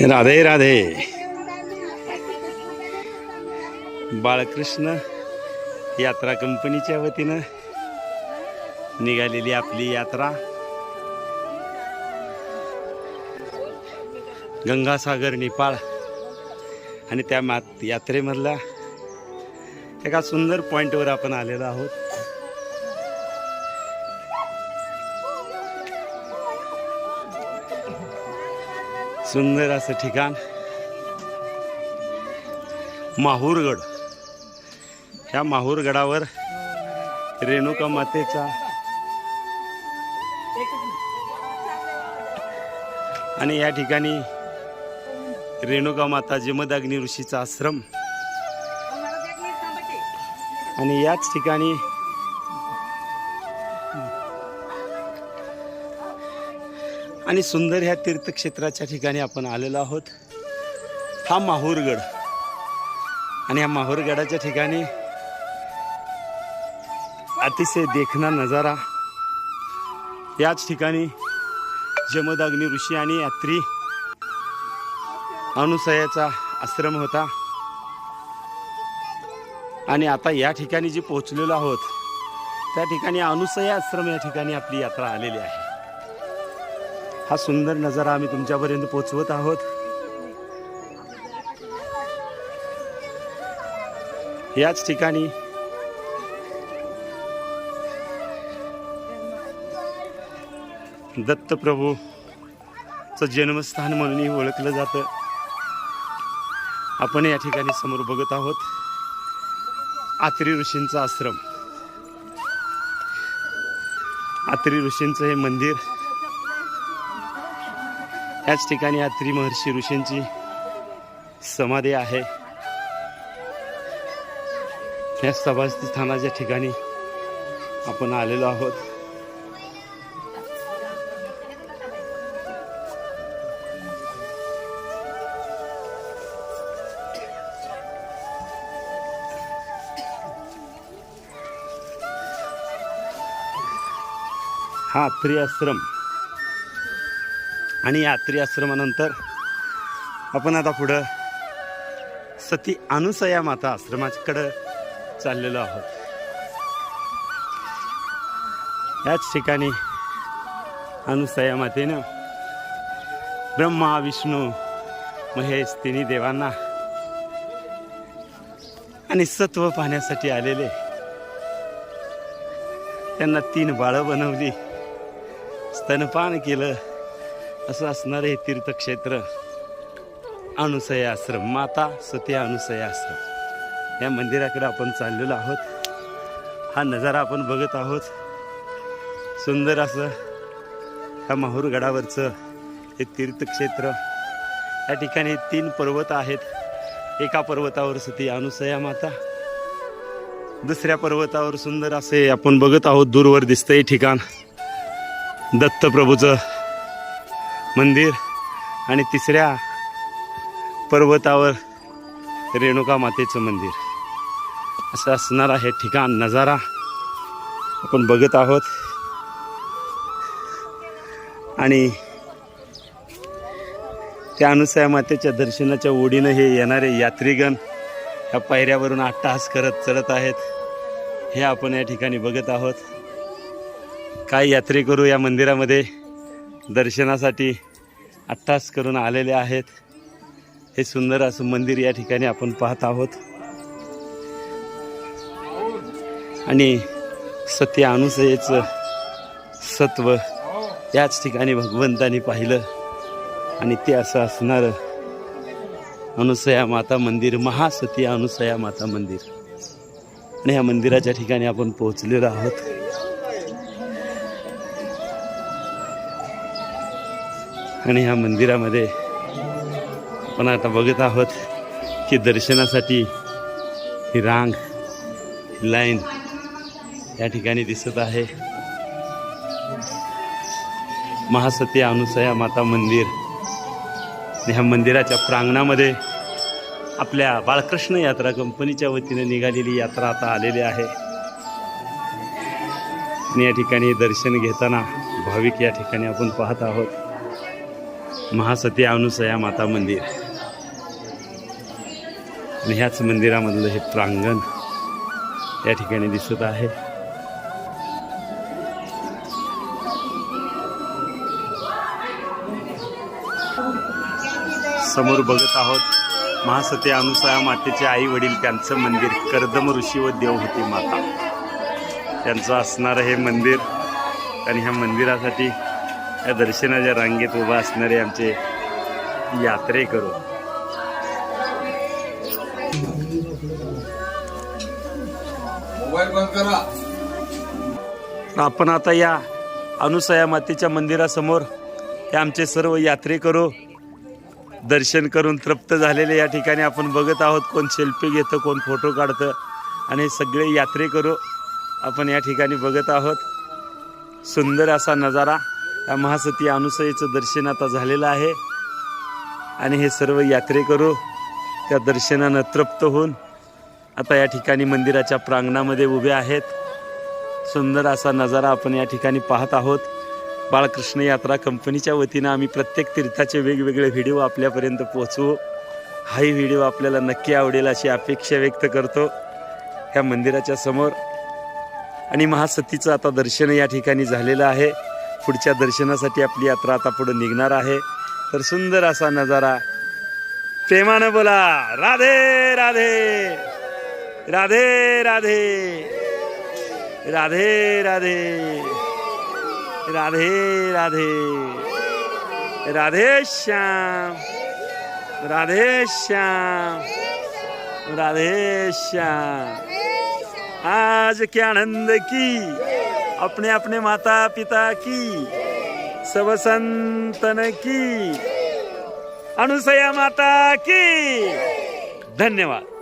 राधे राधे. बाळकृष्ण यात्रा कंपनीच्या वतीनं निघालेली आपली यात्रा. गंगासागर नेपाळ. आणि त्या मात यात्रेमधल्या एका सुंदर पॉईंटवर आपण आलेलो आहोत. सुंदर असं ठिकाण. माहूरगड. ह्या माहूरगडावर रेणुका मातेचा आणि या ठिकाणी रेणुका माता जमदाग्नी ऋषीचा आश्रम. आणि याच ठिकाणी आणि सुंदर ह्या तीर्थक्षेत्राच्या ठिकाणी आपण आलेलो आहोत. हा माहूरगड. आणि या माहूरगडाच्या ठिकाणी अतिशय देखणा नजारा. याच ठिकाणी जमदाग्नी ऋषी आणि यात्री अनुसयाचा आश्रम होता. आणि आता या ठिकाणी जे पोहोचलेलो आहोत त्या ठिकाणी अनुसया आश्रम या ठिकाणी आपली यात्रा आलेली आहे. हा सुंदर नजारा आम्ही तुमच्यापर्यंत पोचवत आहोत. याच ठिकाणी दत्तप्रभूचं जन्मस्थान म्हणूनही ओळखलं जातं. आपण या ठिकाणी समोर बघत आहोत. आत्री ऋषींचा आश्रम. आत्री ऋषींचं हे मंदिर याच ठिकाणी आत्री महर्षी ऋषींची समाधी आहे. या सभास्थानाच्या ठिकाणी आपण आलेलो आहोत. हा आत्री आश्रम आणि यात्री आश्रमानंतर आपण आता पुढं सती अनुसया माता आश्रमाकडं चाललेलो आहोत. याच ठिकाणी अनुसया मातेनं ब्रह्मा विष्णू महेश तिन्ही देवांना आणि सत्व पाहण्यासाठी आलेले त्यांना तीन बाळं बनवली. स्तनपान केलं. असं असणारे हे तीर्थक्षेत्र. अनुसया आश्रम माता सती अनुसया आश्रम. या मंदिराकडे आपण चाललेलो आहोत. हा नजारा आपण बघत आहोत. सुंदर असं ह्या माहूरगडावरचं हे तीर्थक्षेत्र. या ठिकाणी तीन पर्वत आहेत. एका पर्वतावर सती अनुसया माता. दुसऱ्या पर्वतावर सुंदर असे आपण बघत आहोत. दूरवर दिसतंय ठिकाण. दत्तप्रभूचं मंदिर आणि तिसऱ्या पर्वतावर रेणुका मातेचं मंदिर. असं असणारा हे ठिकाण नजारा. आपण बघत आहोत. आणि त्या अनुसया मातेच्या दर्शनाच्या ओढीनं हे येणारे यात्रीगण ह्या पायऱ्यावरून अट्टहास करत चढत आहेत. हे आपण या ठिकाणी बघत आहोत. काही यात्रेकरू या मंदिरामध्ये? दर्शनासाठी अट्टास करून आलेले आहेत. हे सुंदर असं मंदिर या ठिकाणी आपण पाहत आहोत. आणि सत्य अनुसयेचं सत्व याच ठिकाणी भगवंतानी पाहिलं. आणि ते असं असणारं अनुसया माता मंदिर महासती अनुसया माता मंदिर. आणि ह्या मंदिराच्या ठिकाणी आपण पोहोचलेलो आहोत. आणि ह्या मंदिरामध्ये आपण आता बघत आहोत की दर्शनासाठी ही रांग लाईन या ठिकाणी दिसत आहे. महासती अनुसया माता मंदिर. आणि ह्या मंदिराच्या प्रांगणामध्ये आपल्या बाळकृष्ण यात्रा कंपनीच्या वतीने निघालेली यात्रा आता आलेली आहे. आणि या ठिकाणी दर्शन घेताना भाविक या ठिकाणी आपण पाहत आहोत. महासती अनुसया माता मंदिर. आणि ह्याच मंदिरामधलं हे प्रांगण या ठिकाणी दिसत आहे. समोर बघत आहोत महासती अनुसया मातेचे आई वडील त्यांचं मंदिर कर्दम ऋषी व देव होती माता. त्यांचं असणारं हे मंदिर आणि ह्या मंदिरासाठी या दर्शनाच्या रांगेत उभा असणारे आमचे यात्रेकरू. आपण आता या अनुसया मातेच्या मंदिरासमोर हे आमचे सर्व यात्रेकरू दर्शन करून तृप्त झालेले या ठिकाणी आपण बघत आहोत कोण सेल्फी घेतं कोण फोटो काढतं आणि हे सगळे यात्रेकरू आपण या ठिकाणी बघत आहोत. सुंदर असा नजारा. या महासती अनुसयेचं दर्शन आता झालेलं आहे. आणि हे सर्व यात्रेकरू त्या दर्शनानं तृप्त होऊन आता या ठिकाणी मंदिराच्या प्रांगणामध्ये उभे आहेत. सुंदर असा नजारा आपण या ठिकाणी पाहत आहोत. बाळकृष्ण यात्रा कंपनीच्या वतीनं आम्ही प्रत्येक तीर्थाचे वेगवेगळे व्हिडिओ आपल्यापर्यंत पोहोचवू. हाही व्हिडिओ आपल्याला नक्की आवडेल अशी अपेक्षा व्यक्त करतो ह्या मंदिराच्या समोर. आणि महासतीचं आता दर्शन या ठिकाणी झालेलं आहे. पुढच्या दर्शनासाठी आपली यात्रा आता पुढे निघणार आहे. तर सुंदर असा नजारा. प्रेमानं बोला. राधे राधे. राधे राधे. राधे राधे. राधे राधे. राधे श्याम. राधे श्याम. राधे श्याम. आज के आनंद की. अपने अपने माता पिता की। सब संतन की। अनुसया माता की। धन्यवाद।